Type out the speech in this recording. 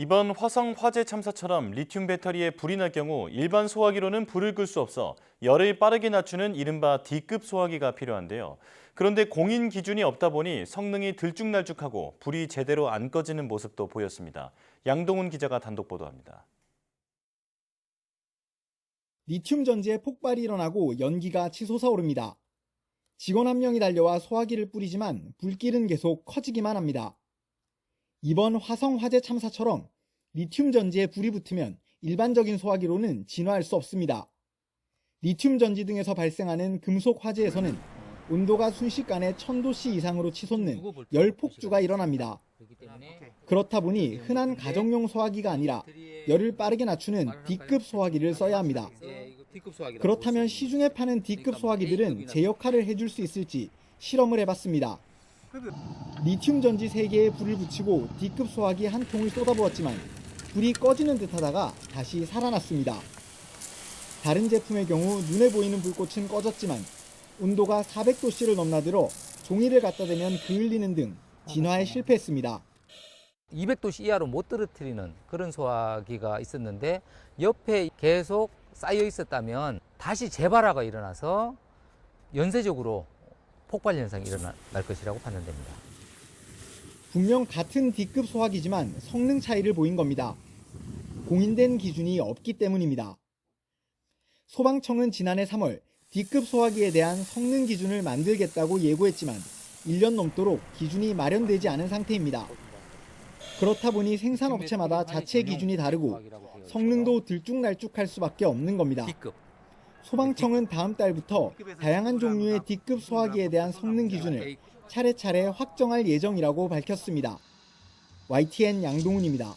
이번 화성 화재 참사처럼 리튬 배터리에 불이 날 경우 일반 소화기로는 불을 끌 수 없어 열을 빠르게 낮추는 이른바 D급 소화기가 필요한데요. 그런데 공인 기준이 없다 보니 성능이 들쭉날쭉하고 불이 제대로 안 꺼지는 모습도 보였습니다. 양동훈 기자가 단독 보도합니다. 리튬 전지에 폭발이 일어나고 연기가 치솟아 오릅니다. 직원 한 명이 달려와 소화기를 뿌리지만 불길은 계속 커지기만 합니다. 이번 화성 화재 참사처럼 리튬 전지에 불이 붙으면 일반적인 소화기로는 진화할 수 없습니다. 리튬 전지 등에서 발생하는 금속 화재에서는 온도가 순식간에 1000도씨 이상으로 치솟는 열 폭주가 일어납니다. 그렇다 보니 흔한 가정용 소화기가 아니라 열을 빠르게 낮추는 D급 소화기를 써야 합니다. 그렇다면 시중에 파는 D급 소화기들은 제 역할을 해줄 수 있을지 실험을 해봤습니다. 리튬 전지 3개에 불을 붙이고 D급 소화기 한 통을 쏟아부었지만 불이 꺼지는 듯 하다가 다시 살아났습니다. 다른 제품의 경우 눈에 보이는 불꽃은 꺼졌지만 온도가 400도씨를 넘나들어 종이를 갖다 대면 그을리는 등 진화에 실패했습니다. 200도씨 이하로 못 떨어뜨리는 그런 소화기가 있었는데 옆에 계속 쌓여 있었다면 다시 재발화가 일어나서 연쇄적으로 폭발 현상이 일어날 것이라고 판단됩니다. 분명 같은 D급 소화기지만 성능 차이를 보인 겁니다. 공인된 기준이 없기 때문입니다. 소방청은 지난해 3월 D급 소화기에 대한 성능 기준을 만들겠다고 예고했지만 1년 넘도록 기준이 마련되지 않은 상태입니다. 그렇다 보니 생산업체마다 자체 기준이 다르고 성능도 들쭉날쭉할 수밖에 없는 겁니다. D급. 소방청은 다음 달부터 다양한 종류의 D급 소화기에 대한 성능 기준을 차례차례 확정할 예정이라고 밝혔습니다. YTN 양동훈입니다.